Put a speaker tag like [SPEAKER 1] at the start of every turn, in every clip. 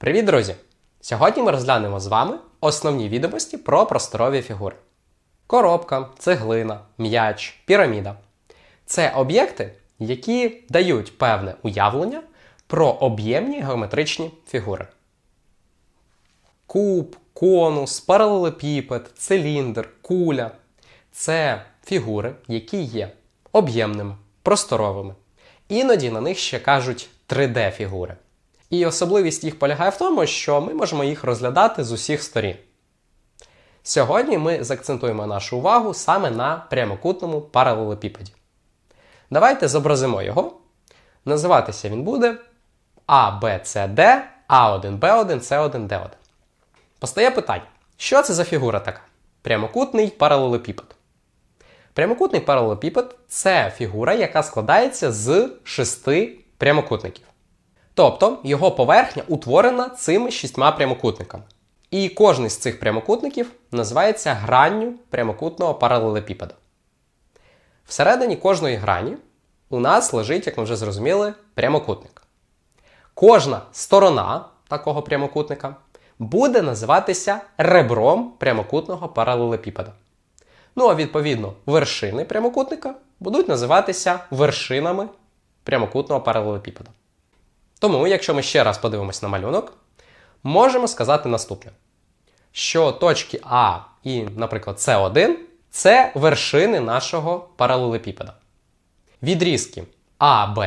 [SPEAKER 1] Привіт, друзі! Сьогодні ми розглянемо з вами основні відомості про просторові фігури. Коробка, цеглина, м'яч, піраміда це об'єкти, які дають певне уявлення про об'ємні геометричні фігури. Куб, конус, паралелепіпед, циліндр, куля це фігури, які є об'ємними, просторовими. Іноді на них ще кажуть 3D-фігури. І особливість їх полягає в тому, що ми можемо їх розглядати з усіх сторін. Сьогодні ми заакцентуємо нашу увагу саме на прямокутному паралелепіпеді. Давайте зобразимо його. Називатися він буде ABCD, A1, B1, C1, D1. Постає питання: що це за фігура така? Прямокутний паралелепіпед. Прямокутний паралелепіпед це фігура, яка складається з шести прямокутників. Тобто його поверхня утворена цими шістьма прямокутниками. І кожний з цих прямокутників називається гранню прямокутного паралелепіпеда. Всередині кожної грані у нас лежить, як ми вже зрозуміли, прямокутник. Кожна сторона такого прямокутника буде називатися ребром прямокутного паралелепіпеда. Ну а відповідно, вершини прямокутника будуть називатися вершинами прямокутного паралелепіпеда. Тому, якщо ми ще раз подивимось на малюнок, можемо сказати наступне: що точки А і, наприклад, С1 це вершини нашого паралелепіпеда. Відрізки АБ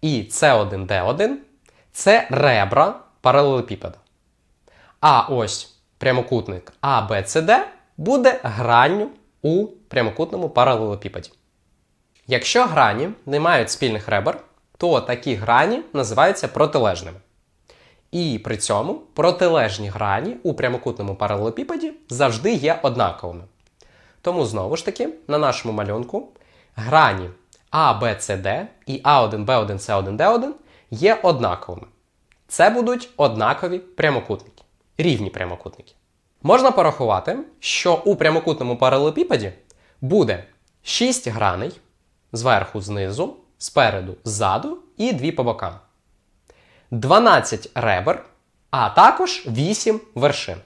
[SPEAKER 1] і С1Д1 це ребра паралелепіпеда. А ось прямокутник ABCD буде гранню у прямокутному паралелепіпеді. Якщо грані не мають спільних ребер, то такі грані називаються протилежними. І при цьому протилежні грані у прямокутному паралелепіпеді завжди є однаковими. Тому знову ж таки, на нашому малюнку грані A, B, C, D і A1, B1, C1, D1 є однаковими. Це будуть однакові прямокутники, рівні прямокутники. Можна порахувати, що у прямокутному паралелепіпеді буде 6 граней зверху, знизу, спереду, ззаду і 2 по бокам. 12 ребер, а також 8 вершин.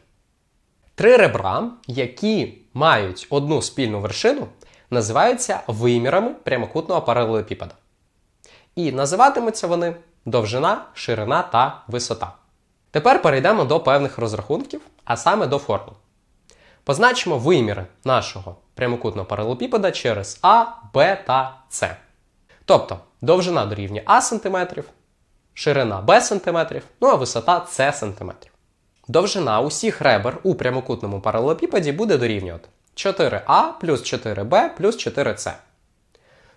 [SPEAKER 1] Три ребра, які мають одну спільну вершину, називаються вимірами прямокутного паралелепіпеда. І називатимуться вони довжина, ширина та висота. Тепер перейдемо до певних розрахунків, а саме до формул. Позначимо виміри нашого прямокутного паралелепіпеда через А, Б та С. Тобто довжина дорівнює А см, ширина Б см, ну а висота С см. Довжина усіх ребер у прямокутному паралелепіпеді буде дорівнювати 4А плюс 4Б плюс 4С.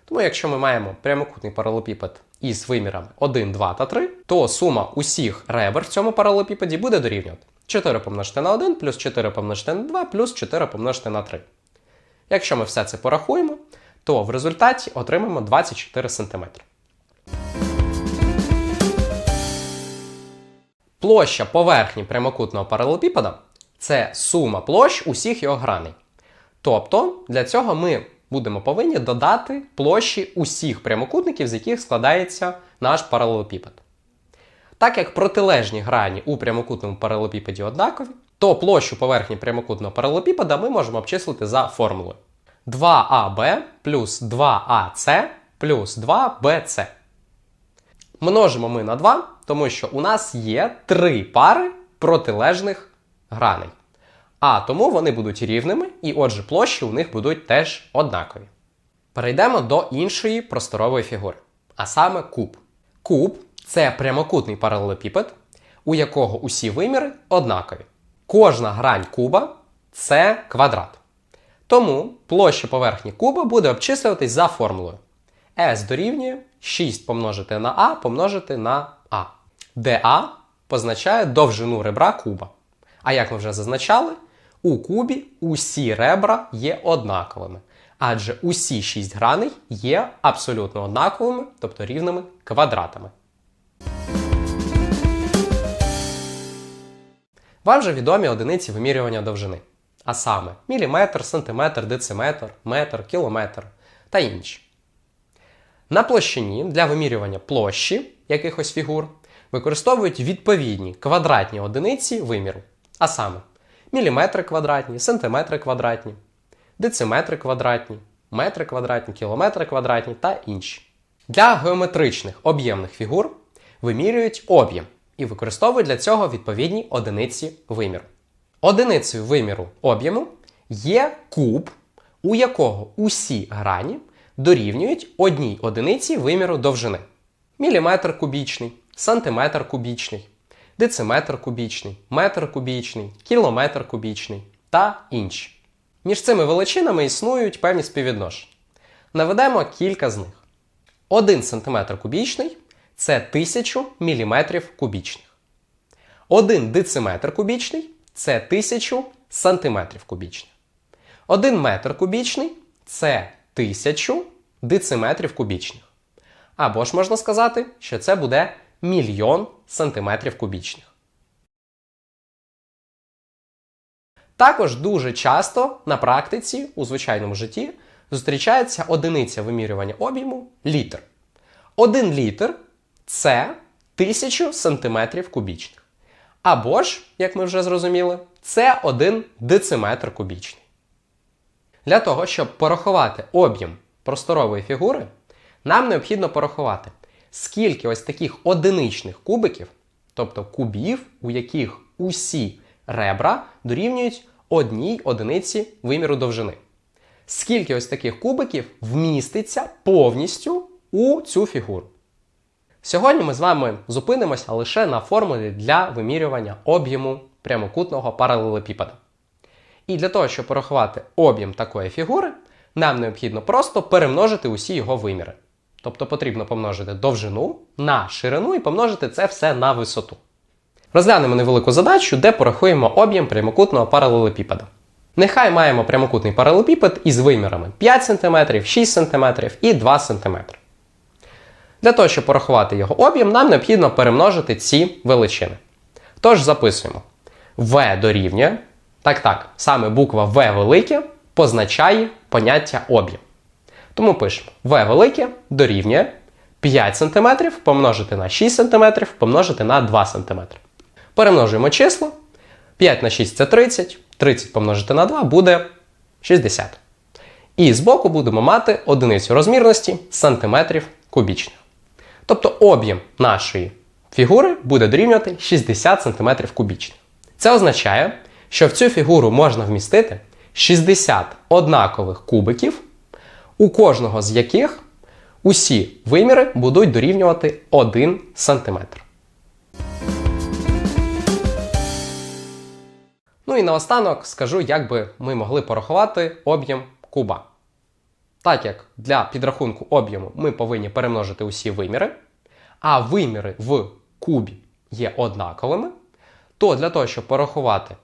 [SPEAKER 1] Тому якщо ми маємо прямокутний паралелепіпед із вимірами 1, 2 та 3, то сума усіх ребер в цьому паралелепіпеді буде дорівнювати 4 помножити на 1 плюс 4 помножити на 2 плюс 4 помножити на 3. Якщо ми все це порахуємо, то в результаті отримаємо 24 см. Площа поверхні прямокутного паралелепіпеда це сума площ усіх його граней. Тобто для цього ми будемо повинні додати площі усіх прямокутників, з яких складається наш паралелепіпед. Так як протилежні грані у прямокутному паралелепіпеді однакові, то площу поверхні прямокутного паралелепіпеда ми можемо обчислити за формулою 2АБ плюс 2АС плюс 2БС. Множимо ми на 2, тому що у нас є три пари протилежних граней. А тому вони будуть рівними, і отже, площі у них будуть теж однакові. Перейдемо до іншої просторової фігури, а саме куб. Куб це прямокутний паралелепіпед, у якого усі виміри однакові. Кожна грань куба це квадрат. Тому площа поверхні куба буде обчислюватись за формулою. S дорівнює 6 помножити на А помножити на А, де А позначає довжину ребра куба. А як ми вже зазначали, у кубі усі ребра є однаковими. Адже усі 6 граней є абсолютно однаковими, тобто рівними квадратами. Вам же відомі одиниці вимірювання довжини. А саме міліметр, сантиметр, дециметр, метр, кілометр та інші. На площині для вимірювання площі якихось фігур використовують відповідні квадратні одиниці виміру, а саме міліметри квадратні, сантиметри квадратні, дециметри квадратні, метри квадратні, кілометри квадратні та інші. Для геометричних об'ємних фігур вимірюють об'єм і використовують для цього відповідні одиниці виміру. Одиницею виміру об'єму є куб, у якого усі грані дорівнюють одній одиниці виміру довжини. Міліметр кубічний, сантиметр кубічний, дециметр кубічний, метр кубічний, кілометр кубічний та інші. Між цими величинами існують певні співвідношення. Наведемо кілька з них. 1 см кубічний це 1000 мм кубічних. 1 дециметр кубічний це 1000 см кубічних. 1 метр кубічний це 1000 дециметрів кубічних. Або ж можна сказати, що це буде мільйон сантиметрів кубічних. Також дуже часто на практиці у звичайному житті зустрічається одиниця вимірювання об'єму літр. Один літр це 1000 сантиметрів кубічних. Або ж, як ми вже зрозуміли, це 1 дециметр кубічний. Для того, щоб порахувати об'єм просторової фігури, нам необхідно порахувати, скільки ось таких одиничних кубиків, тобто кубів, у яких усі ребра дорівнюють одній одиниці виміру довжини. Скільки ось таких кубиків вміститься повністю у цю фігуру. Сьогодні ми з вами зупинимося лише на формулі для вимірювання об'єму прямокутного паралелепіпеда. І для того, щоб порахувати об'єм такої фігури, нам необхідно просто перемножити усі його виміри. Тобто потрібно помножити довжину на ширину і помножити це все на висоту. Розглянемо невелику задачу, де порахуємо об'єм прямокутного паралелепіпеда. Нехай маємо прямокутний паралелепіпед із вимірами 5 см, 6 см і 2 см. Для того, щоб порахувати його об'єм, нам необхідно перемножити ці величини. Тож записуємо v дорівнює. Так, так, саме буква V велике позначає поняття об'єм. Тому пишемо v велике дорівнює 5 см помножити на 6 см помножити на 2 см. Перемножуємо число. 5 на 6 це 30, 30 помножити на 2 буде 60. І збоку будемо мати одиницю розмірності сантиметрів кубічних. Тобто об'єм нашої фігури буде дорівнювати 60 см кубічних. Це означає, що в цю фігуру можна вмістити 60 однакових кубиків, у кожного з яких усі виміри будуть дорівнювати 1 см. Ну і наостанок скажу, як би ми могли порахувати об'єм куба. Так як для підрахунку об'єму ми повинні перемножити усі виміри, а виміри в кубі є однаковими, то для того, щоб порахувати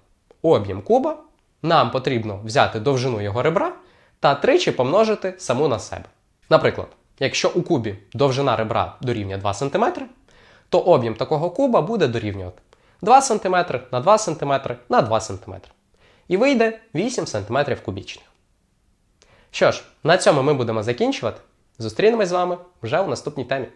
[SPEAKER 1] об'єм куба, нам потрібно взяти довжину його ребра та тричі помножити саму на себе. Наприклад, якщо у кубі довжина ребра дорівнює 2 см, то об'єм такого куба буде дорівнювати 2 см на 2 см на 2 см. І вийде 8 см кубічних. Що ж, на цьому ми будемо закінчувати. Зустрінемось з вами вже у наступній темі.